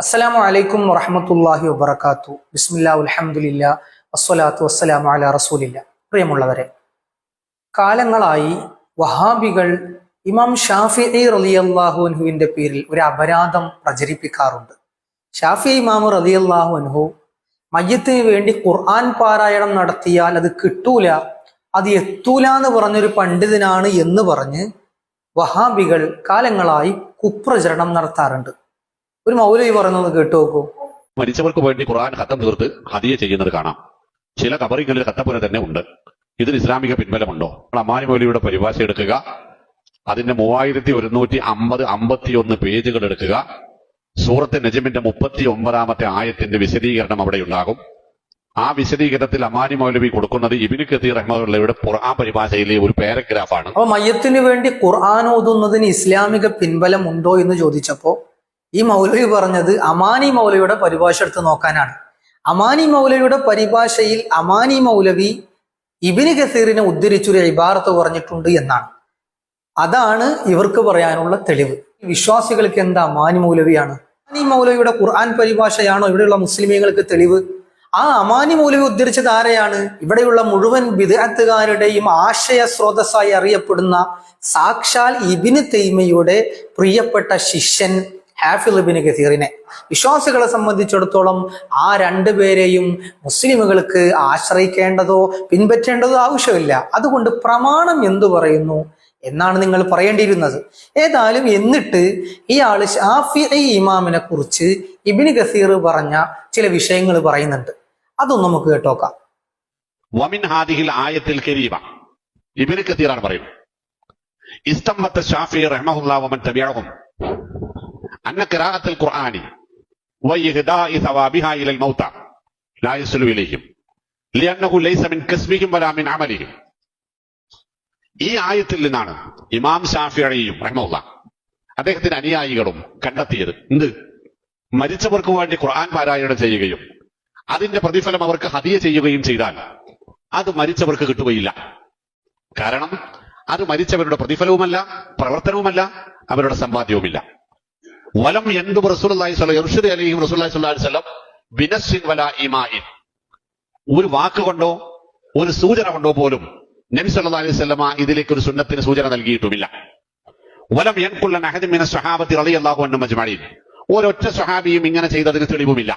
അസ്സലാമു അലൈക്കും വറഹമത്തല്ലാഹി വബർക്കാത്തു ബിസ്മില്ലാ അലഹമുല്ല വസ്സലാത്തു വസ്സലാമു അല റസൂലില്ല. പ്രിയമുള്ളവരെ കാലങ്ങളായി വഹാബികൾ ഇമാം ഷാഫി റളിയല്ലാഹു അൻഹുവിന്റെ പേരിൽ ഒരു അപരാധം പ്രചരിപ്പിക്കാറുണ്ട്. ഷാഫി ഇമാം റളിയല്ലാഹു അൻഹു മയ്യത്തിന് വേണ്ടി ഖുർആൻ പാരായണം നടത്തിയാൽ അത് കിട്ടൂല അത് എത്തൂല എന്ന് പറഞ്ഞൊരു പണ്ഡിതനാണ് എന്ന് പറഞ്ഞ് വഹാബികൾ കാലങ്ങളായി കുപ്രചരണം നടത്താറുണ്ട്. ഒരു മൗലവി പറയുന്നത് കേട്ടു നോക്കൂ. മരിച്ചവർക്ക് വേണ്ടി ഖുർആൻ ഖത്തം തീർത്ത് ഹതിയ ചെയ്യുന്നത് കാണാം. ചില കബറിങ്ങളിൽ ഖത്തപ്പുര തന്നെ ഉണ്ട്. ഇതിന് ഇസ്ലാമിക പിൻബലമുണ്ടോ? അമാനി മൗലിയുടെ പരിഭാഷ എടുക്കുക. അതിന്റെ മൂവായിരത്തി ഒരുന്നൂറ്റി അമ്പത് അമ്പത്തിയൊന്ന് പേജുകൾ എടുക്കുക. സൂറത്ത് നജമിന്റെ മുപ്പത്തി ഒമ്പതാമത്തെ ആയത്തിന്റെ വിശദീകരണം അവിടെ ഉണ്ടാകും ആ വിശദീകരണത്തിൽ അമാനി മൗലവി കൊടുക്കുന്നത് ഇബിന് കത്തീർ റഹ്മുള്ളയുടെ ഖുർആൻ പരിഭാഷയിലെ ഒരു പാരഗ്രാഫാണ്. അപ്പൊ മയത്തിന് വേണ്ടി ഖുർആൻ ഓതുന്നതിന് ഇസ്ലാമിക പിൻബലം ഉണ്ടോ എന്ന് ചോദിച്ചപ്പോ ഈ മൗലവി പറഞ്ഞത് അമാനി മൗലവിയുടെ പരിഭാഷ എടുത്ത് നോക്കാനാണ്. അമാനി മൗലവിയുടെ പരിഭാഷയിൽ അമാനി മൗലവി ഇബിന് ഗസീറിനെ ഉദ്ധരിച്ചൊരു ഇബാറത്ത് പറഞ്ഞിട്ടുണ്ട് എന്നാണ്. അതാണ് ഇവർക്ക് പറയാനുള്ള തെളിവ്. വിശ്വാസികൾക്ക് എന്താ അമാനി മൗലവിയാണ്? അമാനി മൗലവിയുടെ ഖുർആൻ പരിഭാഷയാണോ ഇവിടെയുള്ള മുസ്ലിമീങ്ങൾക്ക് തെളിവ്? ആ അമാനി മൗലവി ഉദ്ധരിച്ചത് ആരെയാണ്? ഇവിടെയുള്ള മുഴുവൻ വിദഗ്ധകാരുടെയും ആശയ സ്രോതസ്സായി അറിയപ്പെടുന്ന സാക്ഷാൽ ഇബിന് തെയ്മയുടെ പ്രിയപ്പെട്ട ശിഷ്യൻ ഹാഫിൽ കസീറിനെ വിശ്വാസികളെ സംബന്ധിച്ചിടത്തോളം ആ രണ്ടു പേരെയും മുസ്ലിമുകൾക്ക് ആശ്രയിക്കേണ്ടതോ പിൻപറ്റേണ്ടതോ ആവശ്യമില്ല. അതുകൊണ്ട് പ്രമാണം എന്തു പറയുന്നു എന്നാണ് നിങ്ങൾ പറയേണ്ടിയിരുന്നത്. ഏതായാലും എന്നിട്ട് ഇയാൾ ഷാഫി ഇമാമിനെ കുറിച്ച് ഇബിന് ഗസീർ പറഞ്ഞ ചില വിഷയങ്ങൾ പറയുന്നുണ്ട്. അതും നമുക്ക് കേട്ടോക്കാം വമിൻ ഹാദിഹിൽ ആയത്തിൽ കരീമ ഇബിന് കത്തീറാണ് പറയുന്നത്. ഇസ്തംബത്ത് ഷാഫി റഹ്മഹുല്ലാ വമൻ തബിഅഹും. അന്ന മിൻ അമലിഹിം. ഈ ആയത്തിൽ നിന്നാണ് ഇമാം ഷാഫിയും റഹ്മുള്ള അദ്ദേഹത്തിന്റെ അനുയായികളും കണ്ടെത്തിയത്. എന്ത്? മരിച്ചവർക്ക് വേണ്ടി ഖുർആൻ പാരായണം ചെയ്യുകയും അതിന്റെ പ്രതിഫലം അവർക്ക് ഹദിയ ചെയ്യുകയും ചെയ്താൽ അത് മരിച്ചവർക്ക് കിട്ടുകയില്ല. കാരണം അത് മരിച്ചവരുടെ പ്രതിഫലവുമല്ല പ്രവർത്തനവുമല്ല അവരുടെ സമ്പാദ്യവുമില്ല. വലം എന്തു റസൂലി അലൈഹി റസൂലി സ്വല്ലം ബിനസ്സിൻ വല ഒരു ഒരു സൂചന കൊണ്ടോ പോലും നബി സല്ലാ അലൈഹി സ്വലമ ഇതിലേക്ക് ഒരു സുന്നത്തിന് സൂചന നൽകിയിട്ടുമില്ല. വലം എൻകുള്ള നഹദിമിന മിന സ്വഹാബത്തി റളിയല്ലാഹു അൻഹും അജ്മഈൻ. ഒരൊറ്റ സ്വഹാബിയും ഇങ്ങനെ ചെയ്തതിന് തെളിവുമില്ല.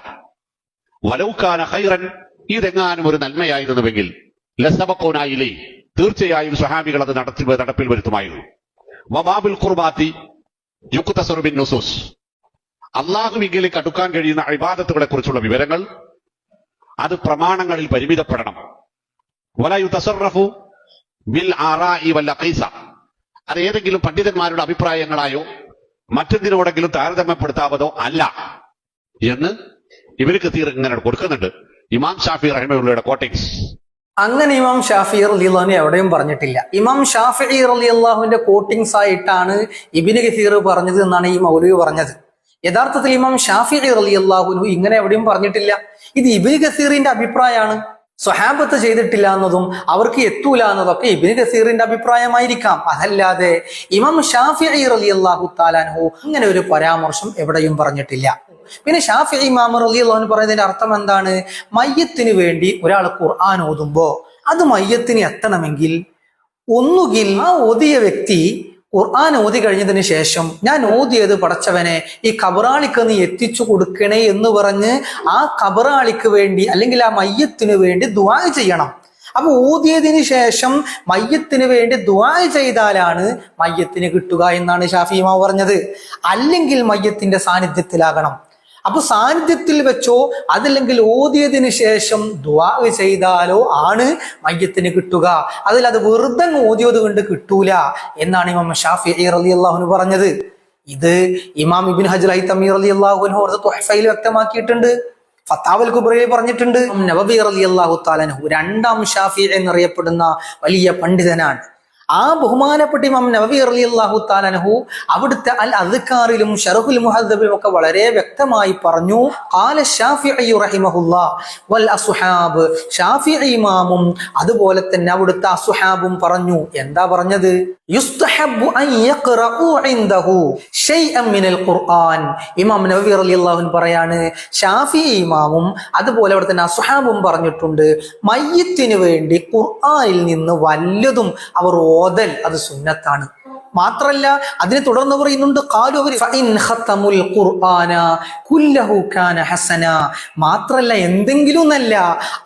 വലൗക്കാന ഹൈറൻ ഇതെങ്ങാനും ഒരു നന്മയായിരുന്നുവെങ്കിൽ ലസബക്കോനായില്ലേ തീർച്ചയായും സ്വഹാബികൾ അത് നടത്തി നടപ്പിൽ വരുത്തുമായിരുന്നു. വബാബുൽ ഖുർബാത്തി യുക്തസറു ബിൻ നുസൂസ് അള്ളാഹുവിങ്കിലേക്ക് അടുക്കാൻ കഴിയുന്ന അഴിബാദത്തുകളെ കുറിച്ചുള്ള വിവരങ്ങൾ അത് പ്രമാണങ്ങളിൽ പരിമിതപ്പെടണം. വലയു ബിൽ ആറായി വല്ല കൈസ അത് ഏതെങ്കിലും പണ്ഡിതന്മാരുടെ അഭിപ്രായങ്ങളായോ മറ്റെന്തിനോടെങ്കിലും താരതമ്യപ്പെടുത്താവതോ അല്ല എന്ന് ഇവർക്ക് തീർ ഇങ്ങനെ കൊടുക്കുന്നുണ്ട്. ഇമാം ഷാഫി റഹിമയുടെ കോട്ടിങ്സ് അങ്ങനെ ഇമാം ഷാഫി റലിയുള്ളഹാനെ എവിടെയും പറഞ്ഞിട്ടില്ല. ഇമാം ഷാഫി റലിയുള്ളാഹുവിന്റെ കോട്ടിങ്സ് ആയിട്ടാണ് ഇബിന് ഗസീർ പറഞ്ഞത് എന്നാണ് ഈ മൗലവി പറഞ്ഞത്. യഥാർത്ഥത്തിൽ ഇമാം ഷാഫി റലിയുള്ളാഹുനു ഇങ്ങനെ എവിടെയും പറഞ്ഞിട്ടില്ല. ഇത് ഇബിന് ഗസീറിന്റെ അഭിപ്രായമാണ്. സ്വഹാബത്ത് ചെയ്തിട്ടില്ല എന്നതും അവർക്ക് എത്തൂല എന്നതൊക്കെ ഇബിന് ഗസീറിന്റെ അഭിപ്രായമായിരിക്കാം. അതല്ലാതെ ഇമാം ഷാഫി റലി അള്ളാഹു താലാൻഹു അങ്ങനെ ഒരു പരാമർശം എവിടെയും പറഞ്ഞിട്ടില്ല. പിന്നെ ഷാഫി ഇമാം റലി അള്ളാഹു പറയുന്നതിന്റെ അർത്ഥം എന്താണ്? മയ്യത്തിന് വേണ്ടി ഒരാൾ ഖുർആൻ ഓതുമ്പോ അത് മയ്യത്തിന് എത്തണമെങ്കിൽ ഒന്നുകിൽ ആ ഓതിയ വ്യക്തി ഖുർആൻ ഓതി കഴിഞ്ഞതിന് ശേഷം ഞാൻ ഓതിയത് പടച്ചവനെ ഈ കബറാളിക്ക് നീ എത്തിച്ചു കൊടുക്കണേ എന്ന് പറഞ്ഞ് ആ കബറാളിക്ക് വേണ്ടി അല്ലെങ്കിൽ ആ മയ്യത്തിന് വേണ്ടി ദുവാ ചെയ്യണം. അപ്പൊ ഊതിയതിന് ശേഷം മയ്യത്തിന് വേണ്ടി ദുവാ ചെയ്താലാണ് മയ്യത്തിന് കിട്ടുക എന്നാണ് ഷാഫിമാവ് പറഞ്ഞത്. അല്ലെങ്കിൽ മയ്യത്തിന്റെ സാന്നിധ്യത്തിലാകണം. അപ്പൊ സാന്നിധ്യത്തിൽ വെച്ചോ അതല്ലെങ്കിൽ ഓതിയതിന് ശേഷം ദ്വാ ചെയ്താലോ ആണ് മയ്യത്തിന് കിട്ടുക. അതിൽ അത് വെറുതെ ഓതിയത് കൊണ്ട് കിട്ടൂല എന്നാണ് ഇമാം ഷാഫി അലി അള്ളാഹുന് പറഞ്ഞത്. ഇത് ഇമാം ഇബിൻ ഹജർ ഐ തമീർ അലി അള്ളാഹുനു വ്യക്തമാക്കിയിട്ടുണ്ട്. ഫത്താവൽ കുബ്രയിൽ പറഞ്ഞിട്ടുണ്ട്. നബബി അലി അള്ളാഹു താലനഹു രണ്ടാം ഷാഫി എന്നറിയപ്പെടുന്ന വലിയ പണ്ഡിതനാണ്. ആ ബഹുമാനപ്പെട്ട ഇമാം നബി അള്ളാഹു താലനഹു അവിടുത്തെ അൽ അദ്ക്കാറിലും ഷറഹുൽ മുഹദ്ദബിലും ഒക്കെ വളരെ വ്യക്തമായി പറഞ്ഞു ആല ഷാഫിഈ റഹിമഹുല്ലാ വൽ അസ്ഹാബ്. ഷാഫിഈ ഇമാമും അതുപോലെ തന്നെ അവിടുത്തെ അസുഹാബും പറഞ്ഞു എന്താ പറഞ്ഞത്? യുസ്തഹബ്ബു അൻ യഖറഉ ഇൻദഹു മിനൽ ഖുർആൻ. ഇമാം പറയാണ് ഷാഫി ഇമാമും അതുപോലെ അവിടെ തന്നെ അസുഹാബും പറഞ്ഞിട്ടുണ്ട് മയ്യത്തിന് വേണ്ടി ഖുർആനിൽ നിന്ന് വല്ലതും അവർ ഓതൽ അത് സുന്നത്താണ്. മാത്രല്ല അതിനെ തുടർന്ന് പറയുന്നുണ്ട് കാലു ഹസന. മാത്രല്ല എന്തെങ്കിലും എന്നല്ല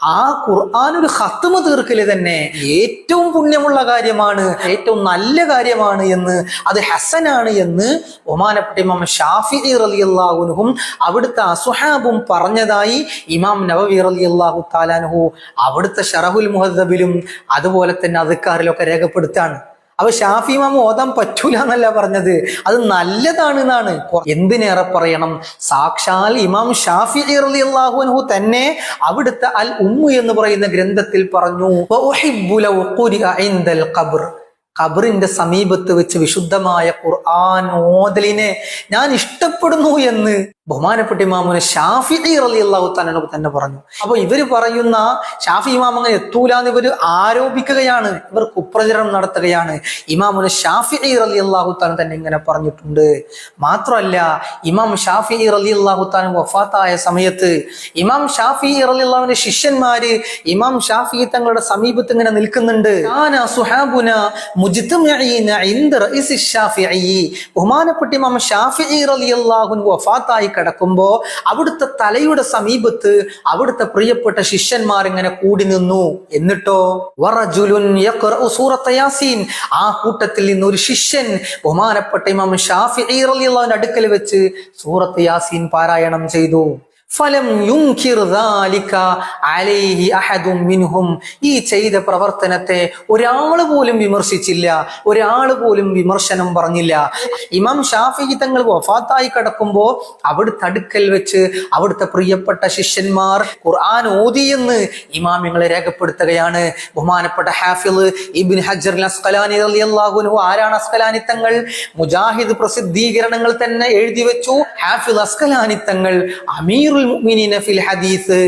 ആ ഖുർആൻ ഒരു ഹത്തമ തീർക്കൽ തന്നെ ഏറ്റവും പുണ്യമുള്ള കാര്യമാണ് ഏറ്റവും നല്ല കാര്യമാണ് എന്ന് അത് ഹസനാണ് എന്ന് ഒമാനപ്പെട്ട ഇമാം ഷാഫി റളിയല്ലാഹുനുഹും അവിടുത്തെ അസുഹാബും പറഞ്ഞതായി ഇമാം നബവി റളിയല്ലാഹു താലാനുഹു അവിടുത്തെ ഷറഹുൽ മുഹദ്ദബിലും അതുപോലെ തന്നെ അതുക്കാരിലൊക്കെ രേഖപ്പെടുത്താണ്. അപ്പൊ ഷാഫി ഇമാം ഓതാൻ പറ്റൂല എന്നല്ല പറഞ്ഞത്. അത് നല്ലതാണ് എന്നാണ്. എന്തിനേറെ പറയണം? സാക്ഷാൽ ഇമാം ഷാഫി അള്ളാഹുഹു തന്നെ അവിടുത്തെ അൽ ഉമ്മു എന്ന് പറയുന്ന ഗ്രന്ഥത്തിൽ പറഞ്ഞു "വഉഹിബ്ബു ലൗ ഖുരിഅ ഇൻദൽ ഖബ്ർ. ഖബറിന്റെ സമീപത്ത് വെച്ച് വിശുദ്ധമായ ഖുർആൻ ഓതലിനെ ഞാൻ ഇഷ്ടപ്പെടുന്നു എന്ന്. ബഹുമാനപ്പെട്ട ഇമാമുനെ ഷാഫി റളിയല്ലാഹു അള്ളാഹു തന്നെ പറഞ്ഞു. അപ്പൊ ഇവർ പറയുന്ന ഷാഫി ഇമാം അങ്ങനെ എത്തൂല എന്ന് ഇവർ ആരോപിക്കുകയാണ്. ഇവർ കുപ്രചരണം നടത്തുകയാണ്. ഇമാമുനെ ഷാഫി റളിയല്ലാഹു അള്ളാഹു തന്നെ ഇങ്ങനെ പറഞ്ഞിട്ടുണ്ട്. മാത്രമല്ല ഇമാം ഷാഫി റലി അള്ളാഹു താൻ വഫാത്തായ സമയത്ത് ഇമാം ഷാഫി റളിയല്ലാഹുവിന്റെ ശിഷ്യന്മാര് ഇമാം ഷാഫി തങ്ങളുടെ സമീപത്ത് ഇങ്ങനെ നിൽക്കുന്നുണ്ട്. ബഹുമാനപ്പെട്ട ഇമാം ഷാഫി റളിയല്ലാഹു അള്ളാഹു വഫാത്തായി കിടക്കുമ്പോ അവിടുത്തെ തലയുടെ സമീപത്ത് അവിടുത്തെ പ്രിയപ്പെട്ട ശിഷ്യന്മാർ ഇങ്ങനെ കൂടി നിന്നു. എന്നിട്ടോ? യാസീൻ. ആ കൂട്ടത്തിൽ നിന്ന് ഒരു ശിഷ്യൻ ബഹുമാനപ്പെട്ട ഇമാം ഷാഫി അടുക്കൽ വെച്ച് സൂറത്ത് യാസീൻ പാരായണം ചെയ്തു. ഫലം മിൻഹും. ഈ ചെയ്ത പ്രവർത്തനത്തെ ഒരാൾ പോലും വിമർശിച്ചില്ല ഒരാൾ പോലും വിമർശനം പറഞ്ഞില്ല. ഇമാം ഷാഫി തങ്ങൾ വഫാത്തായി കിടക്കുമ്പോ അവിടുത്തെ അടുക്കൽ വെച്ച് അവിടുത്തെ പ്രിയപ്പെട്ട ശിഷ്യന്മാർ ഖുർആൻ ഓതിയെന്ന് ഇമാമിങ്ങളെ രേഖപ്പെടുത്തുകയാണ്. ബഹുമാനപ്പെട്ട ഹാഫിൾ ഇബിൻ ഹജർ അസ്കലാനി അൻഹു ആരാണ് അസ്കലാനി തങ്ങൾ? മുജാഹിദ് പ്രസിദ്ധീകരണങ്ങൾ തന്നെ എഴുതി വെച്ചു. ഹാഫിൾ അസ്കലാനി തങ്ങൾ അമീറുൽ മുഅ്മിനീന ഫിൽ ഹദീസ്.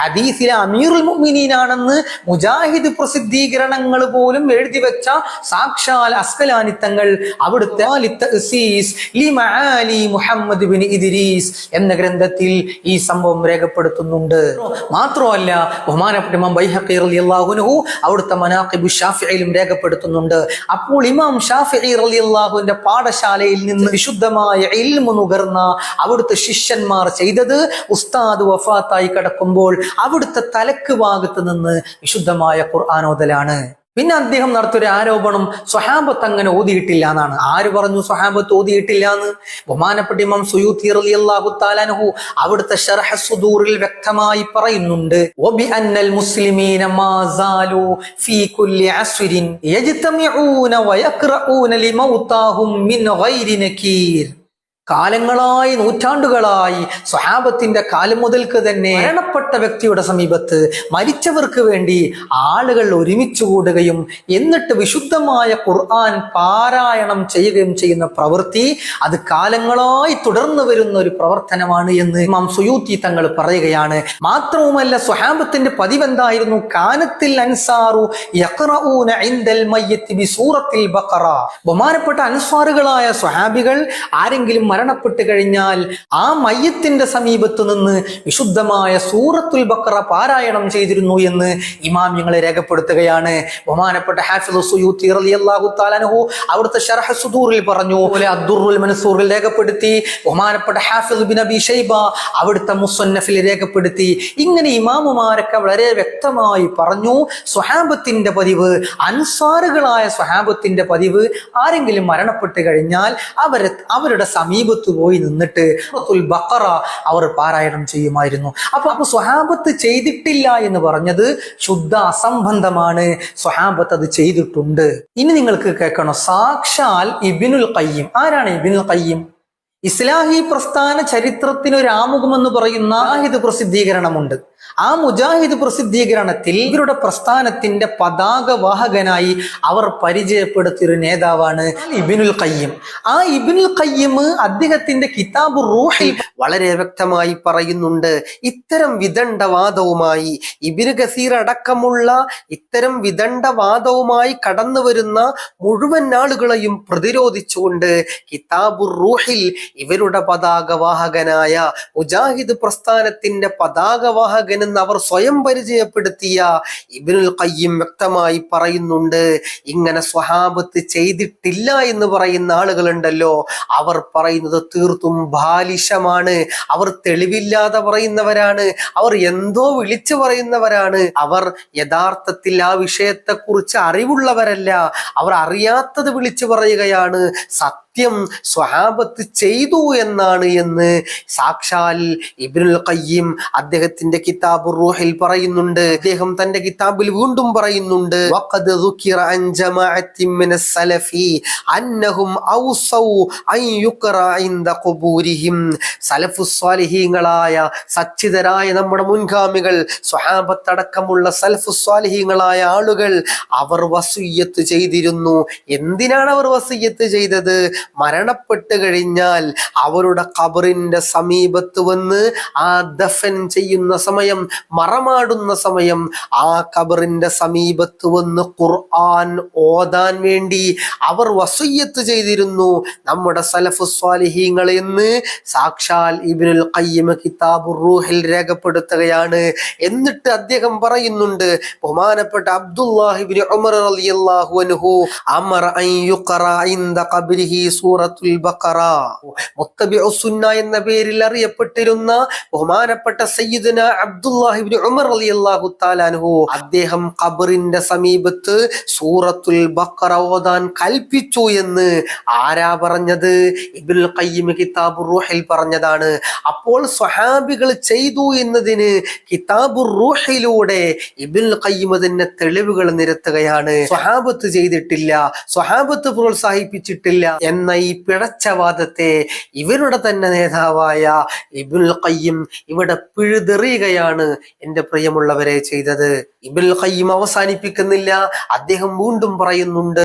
ഹദീസിലെ അമീറുൽ മുഅ്മിനീനാണെന്ന് മുജാഹിദ് പ്രസിദ്ധീകരണങ്ങൾ പോലും എഴുതി വെച്ച സാക്ഷാൽ അസ്കലാനിത്തങ്ങൾ. അവിടുത്തെ മുഹമ്മദ് ബിൻ ഇദ്രീസ് എന്ന ഗ്രന്ഥത്തിൽ ഈ സംഭവം രേഖപ്പെടുത്തുന്നുണ്ട്. മാത്രമല്ല ബഹുമാനപ്പെട്ട ഇമാം ബൈഹഖി റളിയല്ലാഹു അൻഹു അവിടുത്തെ മനാഖിബു ഷാഫിയിലും രേഖപ്പെടുത്തുന്നുണ്ട്. അപ്പോൾ ഇമാം ഷാഫിഈ റളിയല്ലാഹുവിന്റെ പാഠശാലയിൽ നിന്ന് വിശുദ്ധമായ ഇൽമു നുകർന്ന അവിടുത്തെ ശിഷ്യന്മാർ ചെയ്തത് ഉസ്താദ് വഫാത്തായി കിടക്കുമ്പോൾ അവിടുത്തെ തലക്ക് ഭാഗത്ത് നിന്ന് വിശുദ്ധമായ ഖുർആാനോദലാണ് പിന്നെ അദ്ദേഹം നടത്തിയൊരു ആരോപണം സ്വഹാബത്ത് അങ്ങനെ ഓതിയിട്ടില്ല എന്നാണ്. ആര് പറഞ്ഞു സ്വഹാബത്ത് ഓതിയിട്ടില്ല എന്ന്? ബഹുമാനപ്പെട്ട ഇമാം സുയൂത്തി റളിയല്ലാഹു താലാനഹു അവിടുത്തെ ഷർഹസുദൂറിൽ വ്യക്തമായി പറയുന്നുണ്ട്. അന്നൽ മുസ്ലിമീന മാസാലു ഫീ കുല്ലി ലിമൗതാഹും മിൻ ഗൈരി കാലങ്ങളായി നൂറ്റാണ്ടുകളായി സ്വഹാബത്തിന്റെ കാലം മുതൽക്ക് തന്നെ മരണപ്പെട്ട വ്യക്തിയുടെ സമീപത്ത് മരിച്ചവർക്ക് വേണ്ടി ആളുകൾ ഒരുമിച്ച് കൂടുകയും എന്നിട്ട് വിശുദ്ധമായ ഖുർആൻ പാരായണം ചെയ്യുകയും ചെയ്യുന്ന പ്രവൃത്തി അത് കാലങ്ങളായി തുടർന്നു വരുന്ന ഒരു പ്രവർത്തനമാണ് എന്ന് ഇമാം സുയൂത്തി തങ്ങൾ പറയുകയാണ്. മാത്രവുമല്ല സ്വഹാബത്തിന്റെ പതിവ് എന്തായിരുന്നു കാനത്തിൽ അൻസാറു ബഖറ. ബഹുമാനപ്പെട്ട അൻസാറുകളായ സ്വഹാബികൾ ആരെങ്കിലും മരണപ്പെട്ട് കഴിഞ്ഞാൽ ആ മയ്യത്തിന്റെ സമീപത്ത് നിന്ന് വിശുദ്ധമായ സൂറത്തുൽ ബക്ര പാരായണം ചെയ്തിരുന്നു എന്ന് ഇമാം ഞങ്ങളെ രേഖപ്പെടുത്തുകയാണ്. ബഹുമാനപ്പെട്ട ഹാഫിദ് സുയൂത്തി റളിയല്ലാഹു തആലാഹു അവിടുത്തെ സുദൂറിൽ പറഞ്ഞു പോലെ അദ്ദുറുൽ മൻസൂറിൽ രേഖപ്പെടുത്തി. ബഹുമാനപ്പെട്ട ഹാഫിദ് ബിൻ അബി ഷൈബ അവിടുത്തെ മുസന്നഫിൽ രേഖപ്പെടുത്തി. ഇങ്ങനെ ഇമാമുമാരൊക്കെ വളരെ വ്യക്തമായി പറഞ്ഞു സ്വഹാബത്തിന്റെ പതിവ് അൻസാറുകളായ സ്വഹാബത്തിന്റെ പതിവ് ആരെങ്കിലും മരണപ്പെട്ട് കഴിഞ്ഞാൽ അവരെ അവരുടെ സമീപത്ത് പോയി നിന്നിട്ട് ബക്കറ അവർ പാരായണം ചെയ്യുമായിരുന്നു. അപ്പൊ അപ്പൊ സ്വഹാബത്ത് ചെയ്തിട്ടില്ല എന്ന് പറഞ്ഞത് ശുദ്ധ അസംബന്ധമാണ്. സ്വഹാബത്ത് അത് ചെയ്തിട്ടുണ്ട്. ഇനി നിങ്ങൾക്ക് കേൾക്കണം. സാക്ഷാൽ ഇബിനുൽ ഖയ്യിം. ആരാണ് ഇബിനുൽ ഖയ്യിം? ഇസ്ലാഹി പ്രസ്ഥാന ചരിത്രത്തിന് ഒരു ആമുഖമെന്ന് പറയുന്ന ഇത് പ്രസിദ്ധീകരണമുണ്ട്. ആ മുജാഹിദ് പ്രസിദ്ധീകരണത്തിൽ ഇവരുടെ പ്രസ്ഥാനത്തിന്റെ പതാക വാഹകനായി അവർ പരിചയപ്പെടുത്തിയ ഒരു നേതാവാണ് ഇബിനുൽ കയ്യം ആ ഇബിനുൽ കയ്യം അദ്ദേഹത്തിന്റെ കിതാബ് റൂഹിൽ വളരെ വ്യക്തമായി പറയുന്നുണ്ട് ഇത്തരം വിദണ്ഡവാദവുമായി ഇബിന് ഗസീർ അടക്കമുള്ള ഇത്തരം വിദണ്ഡവാദവുമായി കടന്നു വരുന്ന മുഴുവൻ ആളുകളെയും പ്രതിരോധിച്ചുകൊണ്ട് കിതാബുർ റൂഹിൽ ഇവരുടെ പതാകവാഹകനായ മുജാഹിദ് പ്രസ്ഥാനത്തിന്റെ പതാകവാഹകനെന്ന് അവർ സ്വയം പരിചയപ്പെടുത്തിയ ഇബിനുൽ ഖയ്യിം വ്യക്തമായി പറയുന്നുണ്ട് ഇങ്ങനെ സ്വഹാബത്ത് ചെയ്തിട്ടില്ല എന്ന് പറയുന്ന ആളുകളുണ്ടല്ലോ. അവർ പറയുന്നത് തീർത്തും ബാലിശമാണ്. അവർ തെളിവില്ലാതെ പറയുന്നവരാണ്. അവർ എന്തോ വിളിച്ചു പറയുന്നവരാണ്. അവർ യഥാർത്ഥത്തിൽ ആ വിഷയത്തെക്കുറിച്ച് അറിവുള്ളവരല്ല. അവർ അറിയാത്തത് വിളിച്ചു പറയുകയാണ്. സത്യം സ്വഹാബത്ത് ചെയ്തു എന്നാണ് എന്ന് സാക്ഷാൽ ഇബ്നുൽ ഖയ്യിം അദ്ദേഹത്തിന്റെ കിതാബ് റൂഹിൽ പറയുന്നുണ്ട് അദ്ദേഹം തന്റെ കിതാബിൽ വീണ്ടും പറയുന്നുണ്ട് വഖദ് ذُكِرَ عن جماعة من السلف أنهم أوصوا أن يقرأ عند قبورهم സലഫു സ്വാലിഹീങ്ങളായ സച്ചിതരായ നമ്മുടെ മുൻഗാമികൾ സ്വഹാബത്തടക്കമുള്ള സലഫു സ്വാലിഹീങ്ങളായ ആളുകൾ അവർ വസൂയത്ത് ചെയ്തിരുന്നു എന്തിനാണ് അവർ വസൂയത്ത് ചെയ്തത് മരണപ്പെട്ട് കഴിഞ്ഞാൽ അവരുടെ ഖബറിന്റെ സമീപത്ത് വന്ന് ആ ദഫൻ ചെയ്യുന്ന സമയം മറമാടുന്ന സമയം ആ ഖബറിന്റെ സമീപത്ത് വന്ന് ഖുർആൻ ഓതാൻ വേണ്ടി അവർ വസയ്യത്ത് ചെയ്തിരുന്നു. നമ്മുടെ സലഫു സ്വാലിഹീങ്ങൾ എന്ന് സാക്ഷാൽ ഇബിനുൽ കയ്യമ കിതാബു റൂഹിൽ രേഖപ്പെടുത്തുകയാണ്. എന്നിട്ട് അദ്ദേഹം പറയുന്നുണ്ട് ബഹുമാനപ്പെട്ട അബ്ദുല്ലാഹിബിൻ ഉമർ റളിയല്ലാഹു അൻഹു അമർ അൻ യുഖറ ഇൻദ ഖബ്രിഹി സൂറത്തുൽ ബഖറ. മുത്തബിഉ സുന്ന എന്ന പേരിൽ അറിയപ്പെട്ടിരുന്ന ബഹുമാനപ്പെട്ട സയ്യിദുന അബ്ദുല്ലാഹിബ്നു ഉമർ റളിയല്ലാഹു തആല അൻഹു. അദ്ദേഹം ഖബറിന്റെ സമീപത്ത് സൂറത്തുൽ ബഖറ ഓതാൻ കൽപ്പിച്ചു എന്ന് ആരാ പറഞ്ഞത്? ഇബ്നുൽ ഖയ്യിം കിതാബു റൂഹിൽ പറഞ്ഞതാണ്. അപ്പോൾ സ്വഹാബികൾ ചെയ്തു എന്നതിന് കിതാബു റൂഹിലൂടെ ഇബ്നുൽ ഖയ്യിം തന്നെ തെളിവുകൾ നിരത്തുകയാണ്. സ്വഹാബത്ത് ചെയ്തിട്ടില്ല. സ്വഹാബത്ത് പ്രോത്സാഹിപ്പിച്ചിട്ടില്ല. എന്ന ഈ പിഴച്ചവാദത്തെ ഇവരുടെ തന്നെ നേതാവായ ഇബുൽ ഖയ്യിം ഇവിടെ പിഴുതെറിയുകയാണ് എന്റെ പ്രിയമുള്ളവരെ ചെയ്തത്. ഇബുൽ ഖയ്യിം അവസാനിപ്പിക്കുന്നില്ല. അദ്ദേഹം വീണ്ടും പറയുന്നുണ്ട്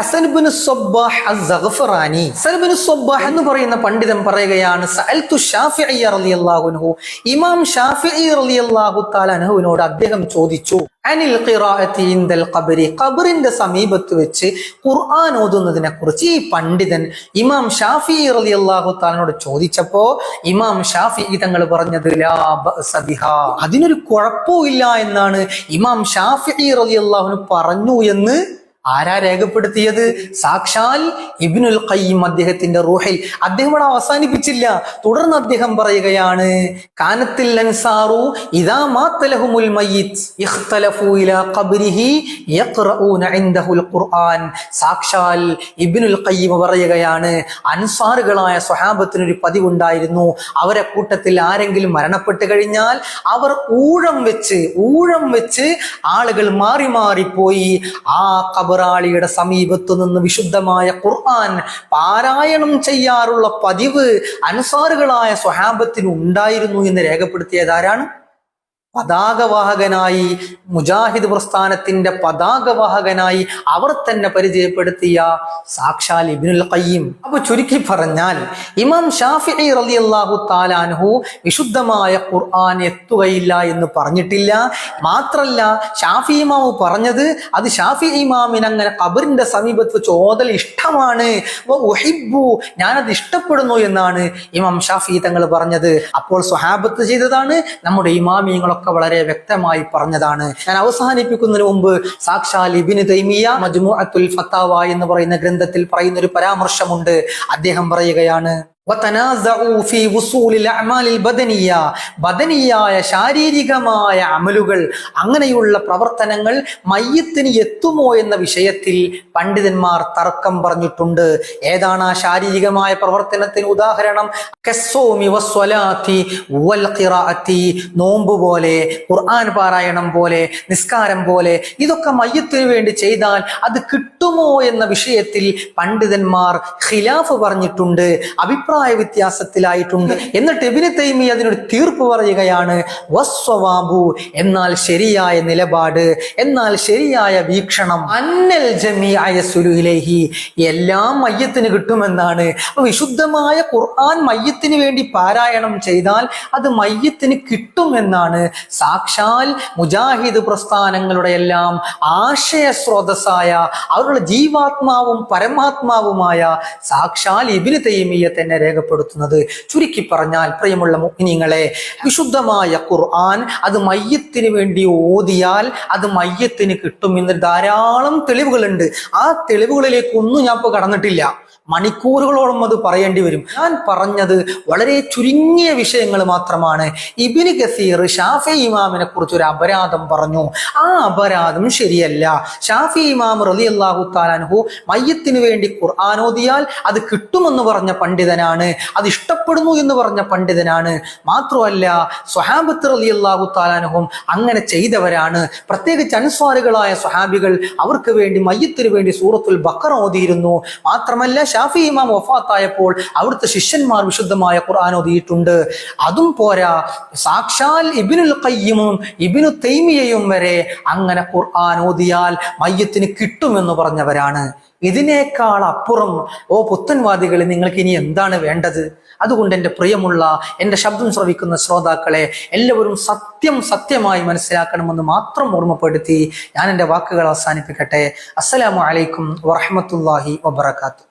ഹസൻ ബിൻ സ്വബ്ബാഹ് അസ്സഗ്ഫറാനി. ഹസൻ ബിൻ സ്വബ്ബാഹ് എന്ന് പറയുന്ന പണ്ഡിതൻ പറയുകയാണ് സഅൽതു ഷാഫിഈ റളിയല്ലാഹു അൻഹു. ഇമാം ഷാഫിഈ റളിയല്ലാഹു തആല അൻഹുവിനോട് അദ്ദേഹം ചോദിച്ചു അനിൽ ഖിറാഅത്തി ഇൻദൽ ഖബരി? ഖബറിന്റെ സമീപത്ത് വെച്ച് ഖുർആൻ ഓതുന്നതിനെ കുറിച്ച് ഈ പണ്ഡിതൻ ഇമാം ഷാഫി റളിയല്ലാഹു തആലയോട് ചോദിച്ചപ്പോ ഇമാം ഷാഫി തങ്ങൾ പറഞ്ഞത് ലാ ബഅസ ബിഹാ. അതിനൊരു കുഴപ്പവും ഇല്ല എന്നാണ് ഇമാം ഷാഫിഈ റളിയല്ലാഹു പറഞ്ഞു എന്ന് ആരാ രേഖപ്പെടുത്തിയത്? സാക്ഷാൽ ഇബിനുൽ ഖയ്യിം അദ്ദേഹത്തിന്റെ റൂഹിൽ. അദ്ദേഹം അവിടെ അവസാനിപ്പിച്ചില്ല. തുടർന്ന് അദ്ദേഹം പറയുകയാണ് കാനത്തിൽ അൻസാറു ഇദാ ഇഖ്തലഫു ഇലാ ഖുർആൻ. സാക്ഷാൽ ഇബ്നുൽ ഖയ്യിം പറയുകയാണ് അൻസാറുകളായ സ്വഹാബത്തിന് ഒരു പതിവുണ്ടായിരുന്നു. അവരെ കൂട്ടത്തിൽ ആരെങ്കിലും മരണപ്പെട്ട് കഴിഞ്ഞാൽ അവർ ഊഴം വെച്ച് ഊഴം വെച്ച് ആളുകൾ മാറി മാറിപ്പോയി. ആ കബറാളിയുടെ സമീപത്തു നിന്ന് വിശുദ്ധമായ ഖുർആൻ പാരായണം ചെയ്യാറുള്ള പതിവ് അൻസാറുകളായ സ്വഹാബത്തിന് ഉണ്ടായിരുന്നു എന്ന് രേഖപ്പെടുത്തിയത് ആരാണ്? പതാകവാഹകനായി മുജാഹിദ് പ്രസ്ഥാനത്തിന്റെ പതാകവാഹകനായി അവർ തന്നെ പരിചയപ്പെടുത്തിയ സാക്ഷാൽ ഇബിനുൽ ഖയ്യിം. അപ്പൊ ചുരുക്കി പറഞ്ഞാൽ ഇമാം ഷാഫിഈ അള്ളാഹു താലാൻഹു വിശുദ്ധമായ ഖുർആൻ എത്തുകയില്ല എന്ന് പറഞ്ഞിട്ടില്ല. മാത്രല്ല ഷാഫി ഇമാമു പറഞ്ഞത് അത് ഷാഫി ഇമാമിന് അങ്ങനെ ഖബറിന്റെ സമീപത്ത് ഓതൽ ഇഷ്ടമാണ്. ഞാനത് ഇഷ്ടപ്പെടുന്നു എന്നാണ് ഇമാം ഷാഫി തങ്ങൾ പറഞ്ഞത്. അപ്പോൾ സ്വഹാബത്ത് ചെയ്തതാണ് നമ്മുടെ ഇമാമിയങ്ങളൊക്കെ വളരെ വ്യക്തമായി പറഞ്ഞതാണ്. ഞാൻ അവസാനിപ്പിക്കുന്നതിന് മുമ്പ് സാക്ഷാൽ ഇബിന് തൈമിയ മജ്മു അത്തുൽ ഫത്താവ എന്ന് പറയുന്ന ഗ്രന്ഥത്തിൽ പറയുന്ന ഒരു പരാമർശമുണ്ട്. അദ്ദേഹം പറയുകയാണ് ബദനിയായ ശാരീരികമായ അമലുകൾ അങ്ങനെയുള്ള പ്രവർത്തനങ്ങൾ മയ്യത്തിന് എത്തുമോ എന്ന വിഷയത്തിൽ പണ്ഡിതന്മാർ തർക്കം പറഞ്ഞിട്ടുണ്ട്. ഏതാണ് ആ ശാരീരികമായ പ്രവർത്തനത്തിന് ഉദാഹരണം? നോമ്പ് പോലെ ഖുർആൻ പാരായണം പോലെ നിസ്കാരം പോലെ ഇതൊക്കെ മയ്യത്തിന് വേണ്ടി ചെയ്താൽ അത് കിട്ടുമോ എന്ന വിഷയത്തിൽ പണ്ഡിതന്മാർ ഖിലാഫ് പറഞ്ഞിട്ടുണ്ട്. അഭിപ്രായം അഭിപ്രായ വ്യത്യാസത്തിലായിട്ടുണ്ട്. എന്നിട്ട് ഇബിന് തൈമി അതിനൊരു തീർപ്പ് പറയുകയാണ് വസ്വവാബു എന്നാൽ ശരിയായ നിലപാട് എന്നാൽ ശരിയായ വീക്ഷണം അന്നൽ ജമിയായ സുലുഹിലേഹി എല്ലാം മയ്യത്തിന് കിട്ടുമെന്നാണ്. വിശുദ്ധമായ ഖുർആൻ മയ്യത്തിന് വേണ്ടി പാരായണം ചെയ്താൽ അത് മയ്യത്തിന് കിട്ടുമെന്നാണ്. സാക്ഷാൽ മുജാഹിദ് പ്രസ്ഥാനങ്ങളുടെ എല്ലാം ആശയ സ്രോതസ്സായ അവരുടെ ജീവാത്മാവും പരമാത്മാവുമായ സാക്ഷാൽ ഇബിന് തൈമിയെ തന്നെ രേഖപ്പെടുത്തുന്നത്. ചുരുക്കി പറഞ്ഞാൽ പ്രിയമുള്ള മുഗ്നിങ്ങളെ വിശുദ്ധമായ ഖുർആൻ അത് മയ്യത്തിന് വേണ്ടി ഓതിയാൽ അത് മയ്യത്തിന് കിട്ടും എന്ന് ധാരാളം തെളിവുകളുണ്ട്. ആ തെളിവുകളിലേക്കൊന്നും ഞാൻ ഇപ്പൊ കടന്നിട്ടില്ല. മണിക്കൂറുകളോളം അത് പറയേണ്ടി വരും. ഞാൻ പറഞ്ഞത് വളരെ ചുരുങ്ങിയ വിഷയങ്ങൾ മാത്രമാണ്. ഇബിന് ഗസീർ ഷാഫി ഇമാമിനെ കുറിച്ച് ഒരു അപരാധം പറഞ്ഞു. ആ അപരാധം ശരിയല്ല. ഷാഫി ഇമാം റലി അള്ളാഹു താലാൻഹു മയ്യത്തിന് വേണ്ടി ഖുർആാനോദിയാൽ അത് കിട്ടുമെന്ന് പറഞ്ഞ പണ്ഡിതനാണ്. അത് ഇഷ്ടപ്പെടുന്നു എന്ന് പറഞ്ഞ പണ്ഡിതനാണ്. മാത്രമല്ല സ്വഹാബത്ത് റലി അള്ളാഹു താലാൻഹും അങ്ങനെ ചെയ്തവരാണ്. പ്രത്യേകിച്ച് അൻസ്വാറുകളായ സ്വഹാബികൾ അവർക്ക് വേണ്ടി മയ്യത്തിന് വേണ്ടി സൂറത്തുൽ ബക്കർ ഓതിയിരുന്നു. മാത്രമല്ല ഷാഫി ഇമാം വഫാത്തായപ്പോൾ അവിടുത്തെ ശിഷ്യന്മാർ വിശുദ്ധമായ ഖുർആൻ ഓതിയിട്ടുണ്ട്. അതും പോരാ സാക്ഷാൽ ഇബിനുൽ കയ്യമും ഇബിനു തൈമിയയും വരെ അങ്ങനെ ഖുർആൻ ഓതിയാൽ മയ്യത്തിന് കിട്ടുമെന്ന് പറഞ്ഞവരാണ്. ഇതിനേക്കാൾ അപ്പുറം ഓ പുത്തൻവാദികളെ നിങ്ങൾക്ക് ഇനി എന്താണ് വേണ്ടത്? അതുകൊണ്ട് എന്റെ പ്രിയമുള്ള എന്റെ ശബ്ദം ശ്രവിക്കുന്ന ശ്രോതാക്കളെ എല്ലാവരും സത്യം സത്യമായി മനസ്സിലാക്കണമെന്ന് മാത്രം ഓർമ്മപ്പെടുത്തി ഞാൻ എന്റെ വാക്കുകൾ അവസാനിപ്പിക്കട്ടെ. അസ്സലാമു അലൈക്കും വറഹമത്തല്ലാഹി വബർക്കാത്തു